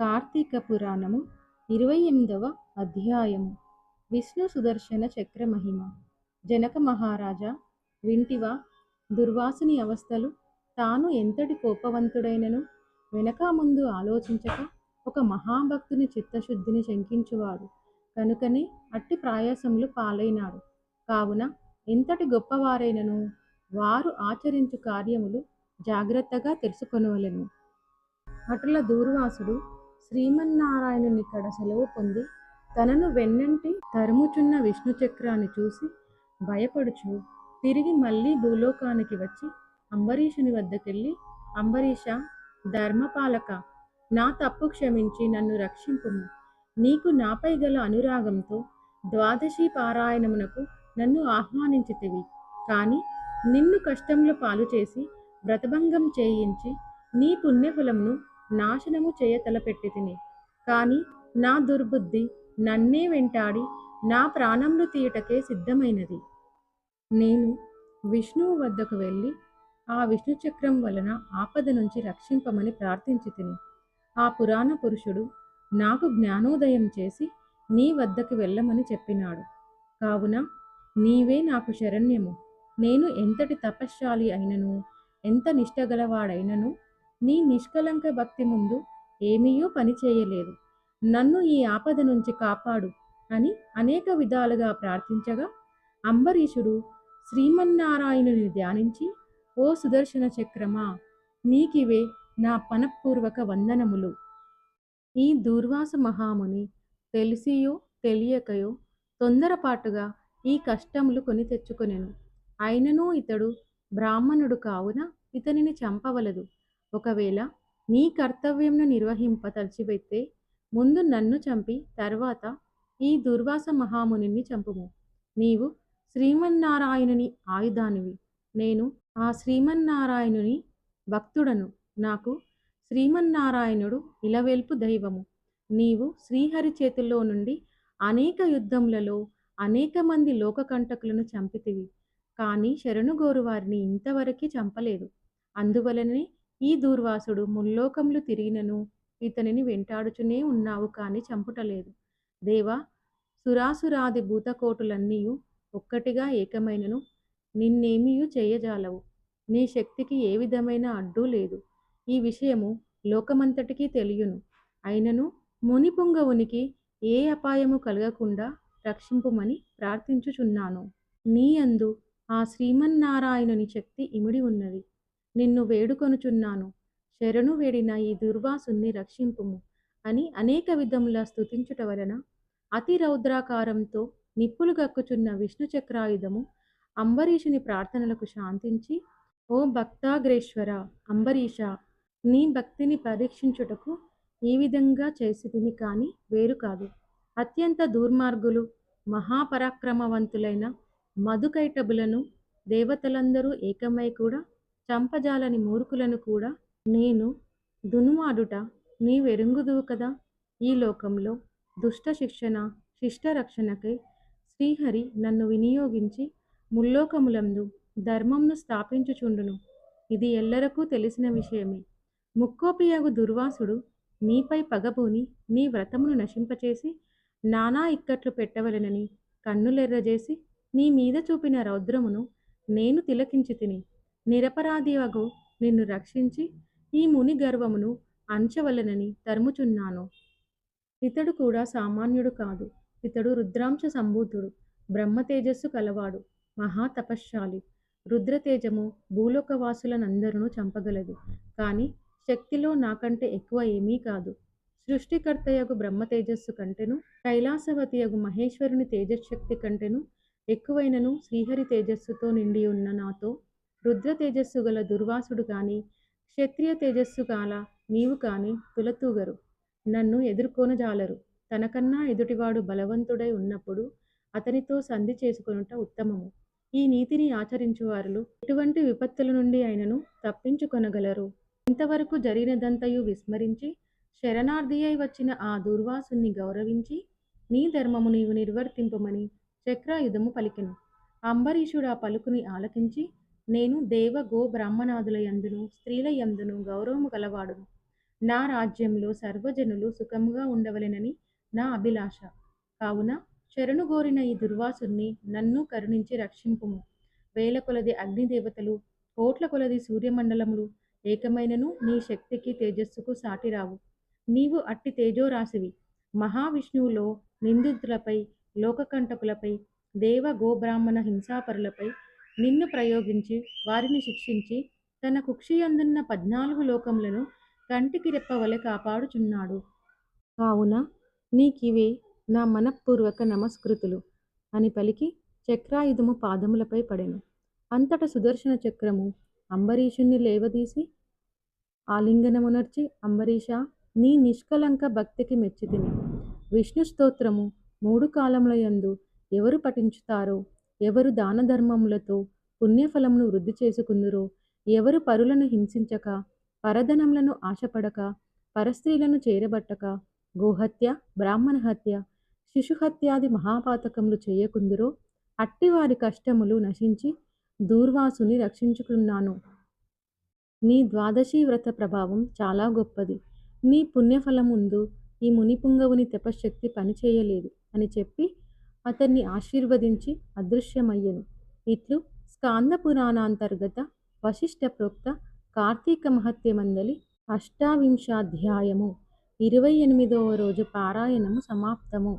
కార్తీక పురాణము ఇరవై ఎనిమిదవ అధ్యాయము. విష్ణు సుదర్శన చక్ర మహిమ జనక మహారాజా వింటివా దుర్వాసుని అవస్థలు తాను ఎంతటి కోపవంతుడైనను? వెనక ముందు ఆలోచించక ఒక మహాభక్తుని చిత్తశుద్ధిని శంకించువాడు. కనుకనే అట్టి ప్రయాసములు పాలైనాడు. కావున ఎంతటి గొప్పవారైనను? వారు ఆచరించు కార్యములు జాగ్రత్తగా తెలుసుకొనవలెను. అటుల దూర్వాసుడు శ్రీమన్నారాయణునికడ సెలవు పొంది తనను వెన్నంటి తరుముచున్న విష్ణు చక్రాన్ని చూసి భయపడుచు తిరిగి మళ్ళీ భూలోకానికి వచ్చి అంబరీషుని వద్దకెళ్ళి అంబరీష ధర్మపాలక నా తప్పు క్షమించి నన్ను రక్షింపుము. నీకు నాపై గల అనురాగంతో ద్వాదశి పారాయణమునకు నన్ను ఆహ్వానించితివి. కానీ నిన్ను కష్టంలో పాలు చేసి వ్రతభంగం చేయించి నీ పుణ్యఫలమును నాశనము చేయ తలపెట్టి తిని కానీ నా దుర్బుద్ధి నన్నే వెంటాడి నా ప్రాణములు తీయటకే సిద్ధమైనది. నేను విష్ణువు వద్దకు వెళ్ళి ఆ విష్ణు చక్రం వలన ఆపద నుంచి రక్షింపమని ప్రార్థించి తిని ఆ పురాణ పురుషుడు నాకు జ్ఞానోదయం చేసి నీ వద్దకు వెళ్ళమని చెప్పినాడు. కావున నీవే నాకు శరణ్యము. నేను ఎంతటి తపశ్శాలి అయినను ఎంత నిష్టగలవాడైనను నీ నిష్కలంక భక్తి ముందు ఏమీయూ పని చేయలేదు. నన్ను ఈ ఆపద నుంచి కాపాడు అని అనేక విధాలుగా ప్రార్థించగా అంబరీషుడు శ్రీమన్నారాయణుని ధ్యానించి ఓ సుదర్శన చక్రమా నీకివే నా పనపూర్వక వందనములు. ఈ దూర్వాస మహాముని తెలిసియో తెలియకయో తొందరపాటుగా ఈ కష్టములు కొని తెచ్చుకొనెను. అయినను ఇతడు బ్రాహ్మణుడు కావున ఇతనిని చంపవలదు. ఒకవేళ నీ కర్తవ్యంను నిర్వహింప తలచిపెడితే ముందు నన్ను చంపి తర్వాత ఈ దుర్వాస మహామునిని చంపుము. నీవు శ్రీమన్నారాయణుని ఆయుధానివి. నేను ఆ శ్రీమన్నారాయణుని భక్తుడను. నాకు శ్రీమన్నారాయణుడు ఇలవేల్పు దైవము. నీవు శ్రీహరి చేతుల్లో నుండి అనేక యుద్ధములలో అనేక మంది లోకకంటకులను చంపితివి. కానీ శరణుగోరు వారిని ఇంతవరకు చంపలేదు. అందువలనే ఈ దూర్వాసుడు ముల్లోకములు తిరిగినను ఇతనిని వెంటాడుచునే ఉన్నావు కానీ చంపుటలేదు. దేవా సురాసురాది భూతకోటులన్నీయు ఒక్కటిగా ఏకమైనను నిన్నేమీయూ చేయజాలవు. నీ శక్తికి ఏ విధమైన అడ్డు లేదు. ఈ విషయము లోకమంతటికీ తెలియను. అయినను ముని పుంగవునికి ఏ అపాయము కలగకుండా రక్షింపుమని ప్రార్థించుచున్నాను. నీ అందు ఆ శ్రీమన్నారాయణుని శక్తి ఇమిడి ఉన్నది. నిన్ను వేడుకొనుచున్నాను. శరణు వేడిన ఈ దుర్వాసుని రక్షింపుము అని అనేక విధముల స్తుతించుట వలన అతి రౌద్రాకారంతో నిప్పులు గక్కుచున్న విష్ణు చక్రాయుధము అంబరీషుని ప్రార్థనలకు శాంతించి ఓ భక్తాగ్రేశ్వర అంబరీష నీ భక్తిని పరీక్షించుటకు ఈ విధంగా చేసిదిని కానీ వేరు కాదు. అత్యంత దుర్మార్గులు మహాపరాక్రమవంతులైన మధుకైటబులను దేవతలందరూ ఏకమై కూడా చంపజాలని మూర్ఖులను కూడా నేను దునుమాడుట నీ వెరుంగుదువు కదా? ఈ లోకంలో దుష్ట శిక్షణ శిష్ట రక్షణకై శ్రీహరి నన్ను వినియోగించి ముల్లోకములందు ధర్మంను స్థాపించుచుండును. ఇది ఎల్లరకు తెలిసిన విషయమే. ముక్కోపియగు దుర్వాసుడు నీపై పగబూని నీ వ్రతమును నశింపచేసి నానా ఇక్కట్లు పెట్టవలెనని కన్నులెర్రజేసి నీ మీద చూపిన రౌద్రమును నేను తిలకించి తిని నిరపరాధివగు నిన్ను రక్షించి ఈ ముని గర్వమును అంచవలనని తరుముచున్నాను. ఇతడు కూడా సామాన్యుడు కాదు. ఇతడు రుద్రాంశ సంభూతుడు. బ్రహ్మ తేజస్సు కలవాడు. మహా తపశ్శాలి. రుద్రతేజము భూలోకవాసులనందరూ చంపగలదు. కానీ శక్తిలో నాకంటే ఎక్కువ ఏమీ కాదు. సృష్టికర్తయగు బ్రహ్మ తేజస్సు కంటెను కైలాసవతియగు మహేశ్వరుని తేజశక్తి కంటేను ఎక్కువైనను శ్రీహరి తేజస్సుతో నిండి ఉన్న నాతో రుద్ర తేజస్సు గల దుర్వాసుడు కానీ క్షత్రియ తేజస్సు కాల నీవు కాని తులతూగరు. నన్ను ఎదుర్కొనజాలరు. తనకన్నా ఎదుటివాడు బలవంతుడై ఉన్నప్పుడు అతనితో సంధి చేసుకొనుట ఉత్తమము. ఈ నీతిని ఆచరించువారులు ఎటువంటి విపత్తుల నుండి అయినను తప్పించుకొనగలరు. ఇంతవరకు జరిగినదంతయు విస్మరించి శరణార్థి అయి వచ్చిన ఆ దుర్వాసుని గౌరవించి నీ ధర్మము నీవు నిర్వర్తింపమని చక్రాయుధము పలికెను. అంబరీషుడు ఆ పలుకుని ఆలకించి నేను దేవ గో బ్రాహ్మణాదుల యందును స్త్రీల యందును గౌరవము గలవాడును. నా రాజ్యంలో సర్వజనులు సుఖముగా ఉండవలెనని నా అభిలాష. కావున శరణుగోరిన ఈ దుర్వాసుని నన్ను కరుణించి రక్షింపుము. వేల కొలది అగ్నిదేవతలు కోట్ల కొలది సూర్యమండలములు ఏకమైనను నీ శక్తికి తేజస్సుకు సాటిరావు. నీవు అట్టి తేజోరాశివి. మహావిష్ణువులో నిందితులపై లోకకంటకులపై దేవ గోబ్రాహ్మణ హింసాపరులపై నిన్ను ప్రయోగించి వారిని శిక్షించి తన కుక్షియందున్న పద్నాలుగు లోకములను కంటికి రెప్పవలె కాపాడుచున్నాడు. కావున నీకివే నా మనఃపూర్వక నమస్కృతులు అని పలికి చక్రాయుధము పాదములపై పడెను. అంతట సుదర్శన చక్రము అంబరీషుణ్ణి లేవదీసి ఆలింగనమునర్చి అంబరీష నీ నిష్కలంక భక్తికి మెచ్చితిని. విష్ణు స్తోత్రము మూడు కాలముల యందు ఎవరు పఠించుతారో ఎవరు దాన ధర్మములతో పుణ్యఫలమును వృద్ధి చేసుకుందురో ఎవరు పరులను హింసించక పరధనములను ఆశపడక పరస్త్రీలను చేరబట్టక గోహత్య బ్రాహ్మణ హత్య శిశుహత్యాది మహాపాతకములు చేయకుందురో అట్టివారి కష్టములు నశించి దూర్వాసుని రక్షించుకున్నాను. నీ ద్వాదశీ వ్రత ప్రభావం చాలా గొప్పది. నీ పుణ్యఫలం ముందు ఈ మునిపుంగవుని తపశ్శక్తి పనిచేయలేదు అని చెప్పి అతన్ని ఆశీర్వదించి అదృశ్యమయ్యను. ఇట్లు స్కాంద పురాణాంతర్గత వశిష్ఠ ప్రోక్త కార్తీక మహత్యమందలి అష్టావింశాధ్యాయము ఇరవై ఎనిమిదవ రోజు పారాయణము సమాప్తము.